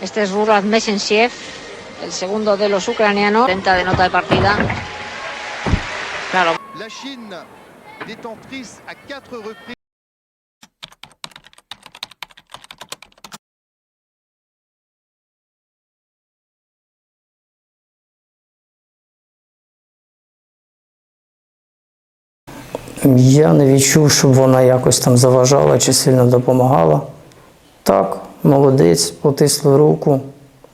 Este es Rurat Mesensiev, el segundo de los ucranianos. Tenta de nota de partida. Claro, La Chine, détentrice à quatre reprises. Я не відчув, щоб вона якось там заважала чи сильно допомагала. Так, молодець, потисли руку,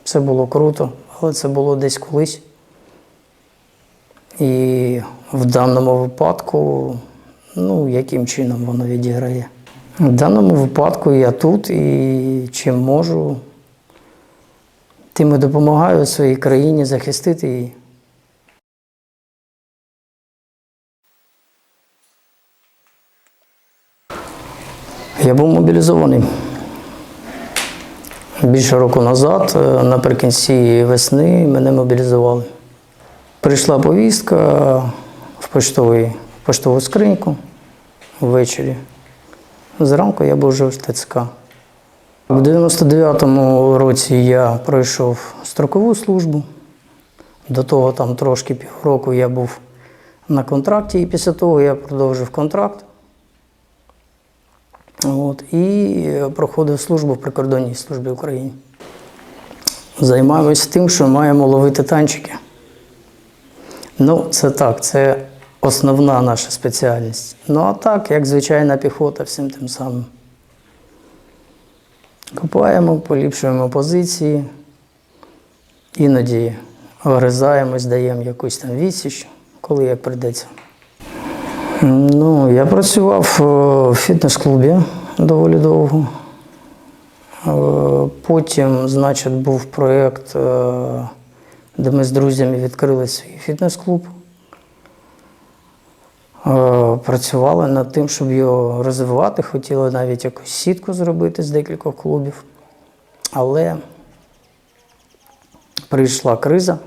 все було круто, але це було десь колись. І в даному випадку, ну, яким чином воно відіграє? В даному випадку я тут і чим можу, тим і допомагаю своїй країні захистити її. Я був мобілізований. Більше року назад, е, наприкінці весни, мене мобілізували. Прийшла повістка в поштовий, в поштову скриньку ввечері. Зранку я був вже в ТЦК. У 99-му році я пройшов строкову службу. До того там трошки півроку я був на контракті, і після того я продовжив контракт. От, і проходив службу в прикордонній службі України. Займаємось тим, що маємо ловити танчики. Ну, це так, це основна наша спеціальність. Ну, а так, як звичайна піхота, всім тим самим. Копаємо, поліпшуємо позиції, іноді огризаємось, даємо якусь там відсіч, коли як прийдеться. Ну, я працював е, в фітнес-клубі доволі довго. Е, Потім, значить, був проєкт, е, де ми з друзями відкрили свій фітнес-клуб. Працювали над тим, щоб його розвивати. Хотіли навіть якусь сітку зробити з декількох клубів. Але прийшла криза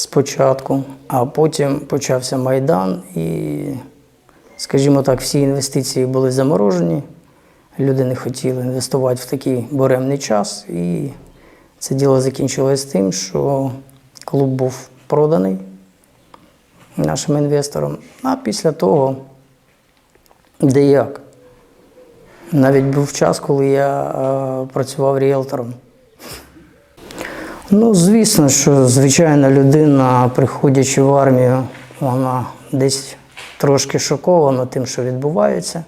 спочатку, а потім почався Майдан, і, скажімо так, всі інвестиції були заморожені. Люди не хотіли інвестувати в такий буремний час. І це діло закінчилось тим, що клуб був проданий нашим інвесторам. А після того, де як. Навіть був час, коли я е, працював ріелтором. Ну, звісно, що звичайна людина, приходячи в армію, вона десь трошки шокована тим, що відбувається,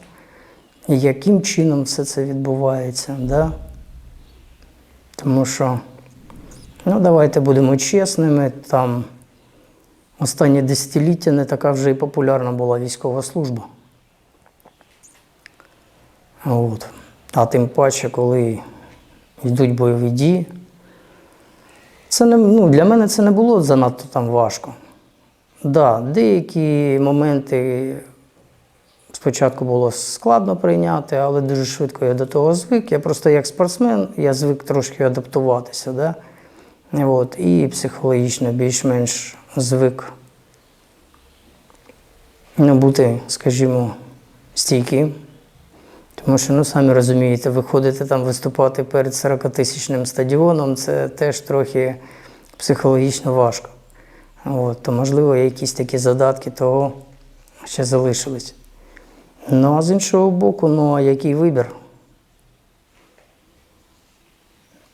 і яким чином все це відбувається. Да? Тому що, ну, давайте будемо чесними, там останні десятиліття не така вже і популярна була військова служба. От. А тим паче, коли йдуть бойові дії. Це не, ну, для мене це не було занадто там важко. Да, деякі моменти спочатку було складно прийняти, але дуже швидко я до того звик. Я просто як спортсмен, я звик трошки адаптуватися. Да? От, і психологічно більш-менш звик ну, бути, скажімо, стійким. Тому що, ну самі розумієте, виходити там виступати перед 40-тисячним стадіоном це теж трохи психологічно важко. От, то, можливо, якісь такі задатки того ще залишились. Ну, а з іншого боку, ну а який вибір?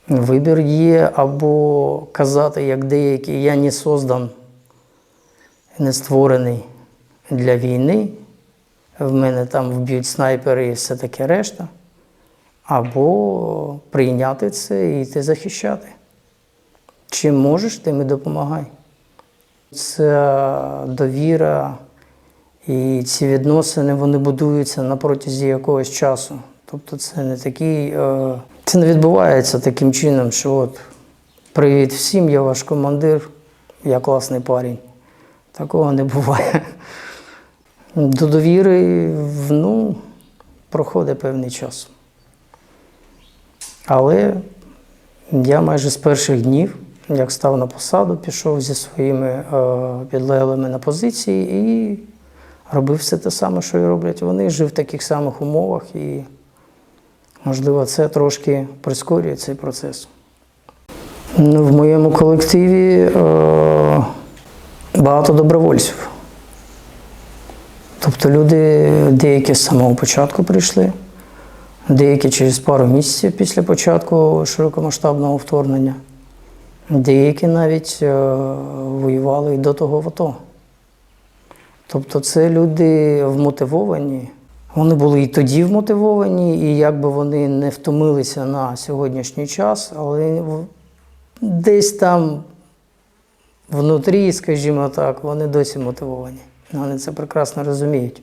Вибір є або казати, як деякі, я не создан, не створений для війни в мене там вб'ють снайпери і все таке решта. Або прийняти це і йти захищати. Чим можеш, тим і допомагай. Це довіра і ці відносини вони будуються на протязі якогось часу. Тобто це не такий, е, це не відбувається таким чином, що от привіт всім, я ваш командир, я класний парень. Такого не буває. До довіри ну, проходить певний час. Але я майже з перших днів, як став на посаду, пішов зі своїми е, підлеглими на позиції і робив все те саме, що і роблять вони. Жив в таких самих умовах і Можливо, це трошки прискорює цей процес. Ну, в моєму колективі е, багато добровольців. Тобто люди деякі з самого початку прийшли, деякі через пару місяців після початку широкомасштабного вторгнення, деякі навіть е, воювали і до того в АТО. Тобто це люди вмотивовані. Вони були і тоді вмотивовані, і якби вони не втомилися на сьогоднішній час, але десь там внутрі, скажімо так, вони досі мотивовані. Вони це прекрасно розуміють.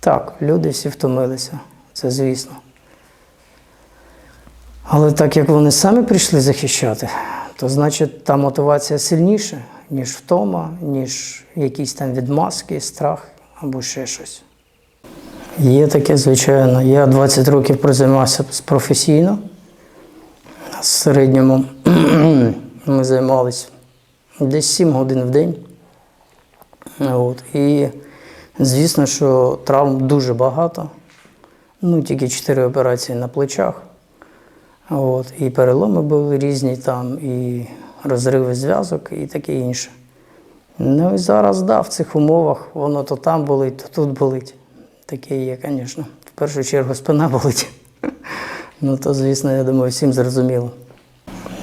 Так, люди всі втомилися, це звісно. Але так як вони самі прийшли захищати, то значить та мотивація сильніша, ніж втома, ніж якісь там відмазки, страх або ще щось. Є таке, звичайно. Я 20 років прозаймався професійно. В середньому ми займалися десь 7 годин в день. От. І звісно, що травм дуже багато. Ну, тільки 4 операції на плечах. От. І переломи були різні там, і розриви зв'язок, і таке інше. Ну і зараз, да, в цих умовах воно то там болить, то тут болить. Таке є, звісно. В першу чергу спина болить. Ну, то, звісно, я думаю, всім зрозуміло.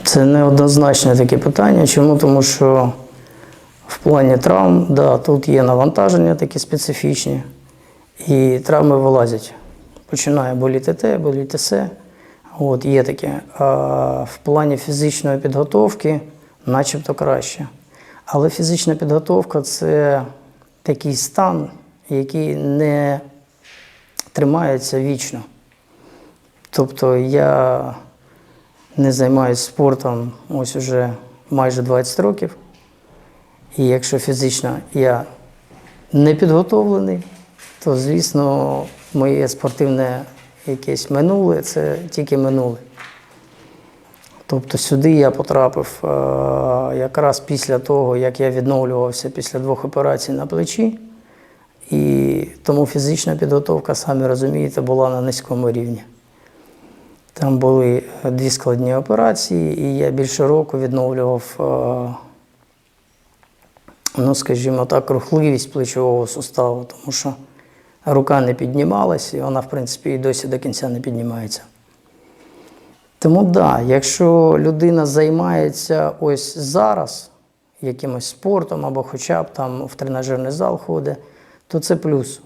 Це неоднозначне таке питання. Чому? Тому що плані травм, да, тут є навантаження такі специфічні, і травми вилазять. Починає боліти те, боліти все. От, є таке. А в плані фізичної підготовки начебто краще. Але фізична підготовка це такий стан, який не тримається вічно. Тобто я не займаюся спортом ось уже майже 20 років. І якщо фізично я не підготовлений, то, звісно, моє спортивне якесь минуле це тільки минуле. Тобто сюди я потрапив е, якраз після того, як я відновлювався після двох операцій на плечі. І тому фізична підготовка, самі розумієте, була на низькому рівні. Там були дві складні операції, і я більше року відновлював, е, ну, скажімо так, рухливість плечового суставу, тому що рука не піднімалася, і вона, в принципі, і досі до кінця не піднімається. Тому так, да, якщо людина займається ось зараз якимось спортом або хоча б там в тренажерний зал ходить, то це плюс.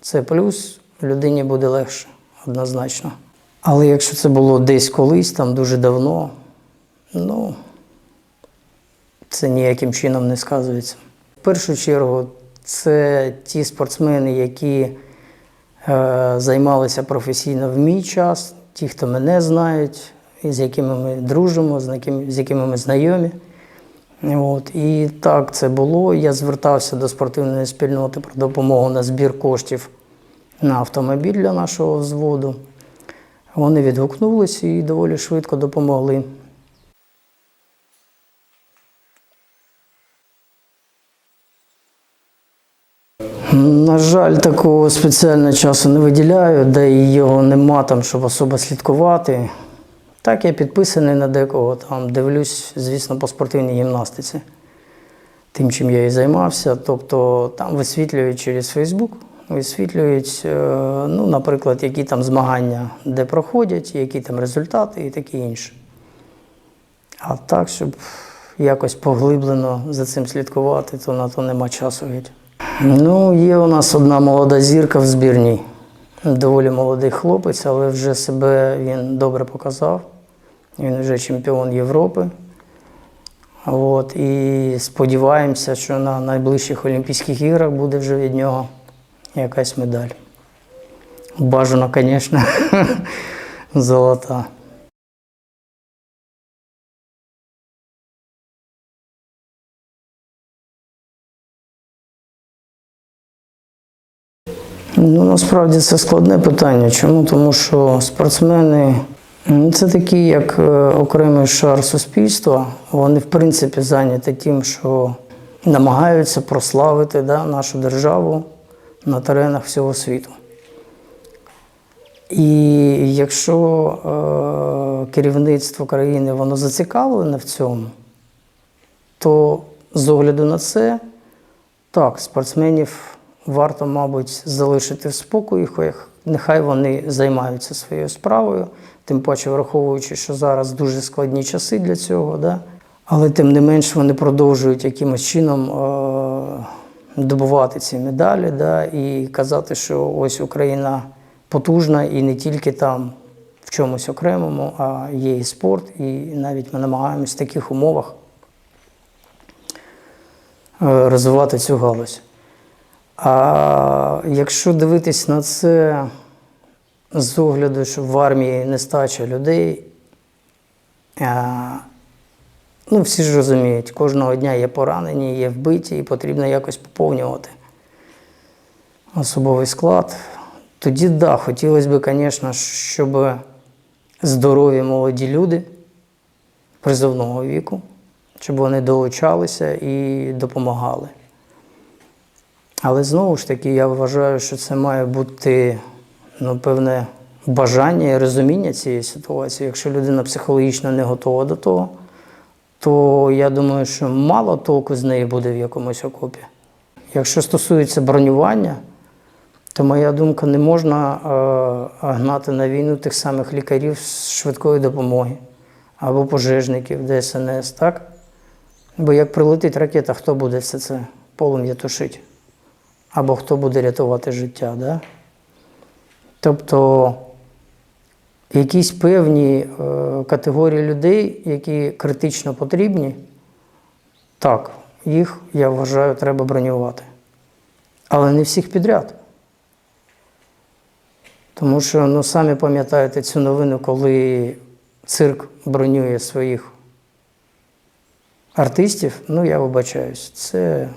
Це плюс, людині буде легше, однозначно. Але якщо це було десь колись, там дуже давно, ну це ніяким чином не сказується. В першу чергу, це ті спортсмени, які е, займалися професійно в мій час, ті, хто мене знають, з якими ми дружимо, з якими, з якими ми знайомі. От. І так це було. Я звертався до спортивної спільноти про допомогу на збір коштів на автомобіль для нашого взводу. Вони відгукнулися і доволі швидко допомогли. На жаль, такого спеціального часу не виділяю, де його нема там, щоб особо слідкувати. Так, я підписаний на декого, там дивлюсь, звісно, по спортивній гімнастиці. Тим, чим я і займався. Тобто там висвітлюють через Фейсбук, висвітлюють, е, ну, наприклад, які там змагання де проходять, які там результати і таке інше. А так, щоб якось поглиблено за цим слідкувати, то на то нема часу геть. Ну, є у нас одна молода зірка в збірній. Доволі молодий хлопець, але вже себе він добре показав. Він вже чемпіон Європи. От, і сподіваємося, що на найближчих Олімпійських іграх буде вже від нього якась медаль. Бажано, звісно, золота. Ну, насправді це складне питання. Чому? Тому що спортсмени ну, це такі, як е, окремий шар суспільства. Вони, в принципі, зайняті тим, що намагаються прославити да, нашу державу на теренах всього світу. І якщо е, керівництво країни воно зацікавлене в цьому, то з огляду на це, так, спортсменів варто, мабуть, залишити в спокої, нехай вони займаються своєю справою, тим паче враховуючи, що зараз дуже складні часи для цього. Да? Але тим не менш вони продовжують якимось чином е- добувати ці медалі да? і казати, що ось Україна потужна і не тільки там в чомусь окремому, а є і спорт, і навіть ми намагаємось в таких умовах е, розвивати цю галузь. А якщо дивитись на це з огляду, що в армії нестача людей, е, ну всі ж розуміють, кожного дня є поранені, є вбиті, і потрібно якось поповнювати особовий склад. Тоді так, да, хотілося б, звісно, щоб здорові молоді люди призовного віку, щоб вони долучалися і допомагали. Але знову ж таки, я вважаю, що це має бути ну, певне бажання і розуміння цієї ситуації. Якщо людина психологічно не готова до того, то я думаю, що мало толку з неї буде в якомусь окопі. Якщо стосується бронювання, то моя думка, не можна е, гнати на війну тих самих лікарів з швидкої допомоги або пожежників ДСНС, так? Бо як прилетить ракета, хто буде все це полум'я тушити? Або хто буде рятувати життя, да? Тобто якісь певні е, категорії людей, які критично потрібні, так, їх, я вважаю, треба бронювати. Але не всіх підряд. Тому що, ну, самі пам'ятаєте цю новину, коли цирк бронює своїх артистів, ну я вибачаюсь, це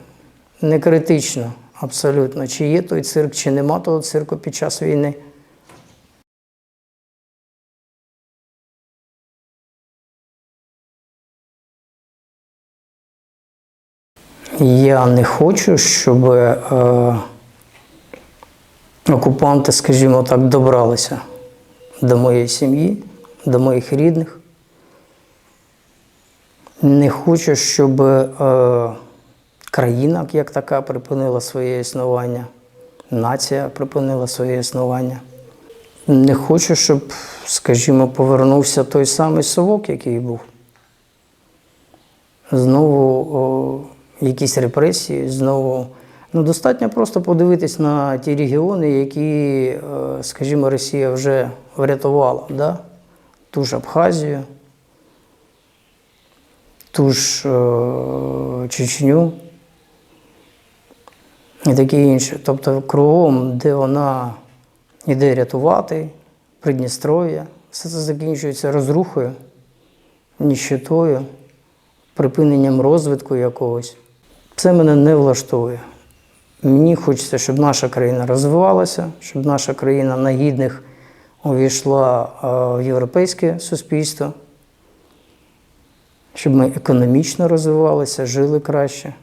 не критично абсолютно, чи є той цирк, чи нема того цирку під час війни. Я не хочу, щоб е, окупанти, скажімо так, добралися до моєї сім'ї, до моїх рідних. Не хочу, щоб е, країна як така припинила своє існування, нація припинила своє існування. Не хочу, щоб, скажімо, повернувся той самий совок, який був. Знову о, якісь репресії, знову. Ну, достатньо просто подивитись на ті регіони, які, е, скажімо, Росія вже врятувала. Да? Ту ж Абхазію, ту ж е, Чечню і таке інше. Тобто кругом, де вона йде рятувати, Придністров'я, все це закінчується розрухою, ніщитою, припиненням розвитку якогось. Це мене не влаштовує. Мені хочеться, щоб наша країна розвивалася, щоб наша країна на гідних увійшла е, в європейське суспільство, щоб ми економічно розвивалися, жили краще,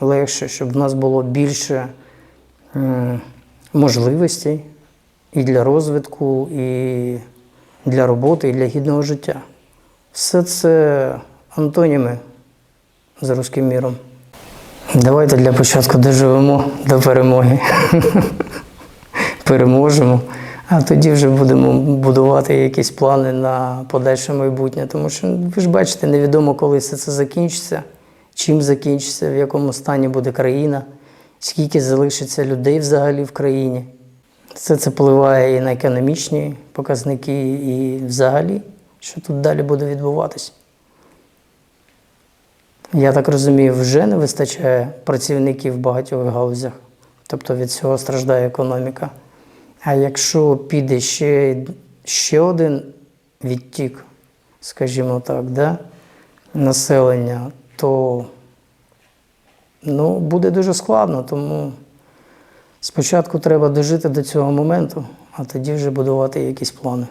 легше, щоб в нас було більше можливостей і для розвитку, і для роботи, і для гідного життя. Все це антоніми за руським міром. Давайте для початку доживемо до перемоги. Переможемо, а тоді вже будемо будувати якісь плани на подальше майбутнє. Тому що ви ж бачите, невідомо, коли все це закінчиться, чим закінчиться, в якому стані буде країна, скільки залишиться людей взагалі в країні. Все це впливає і на економічні показники, і взагалі, що тут далі буде відбуватися. Я так розумію, вже не вистачає працівників в багатьох галузях, тобто від цього страждає економіка. А якщо піде ще, ще один відтік, скажімо так, да, населення, то ну, буде дуже складно. Тому спочатку треба дожити до цього моменту, а тоді вже будувати якісь плани.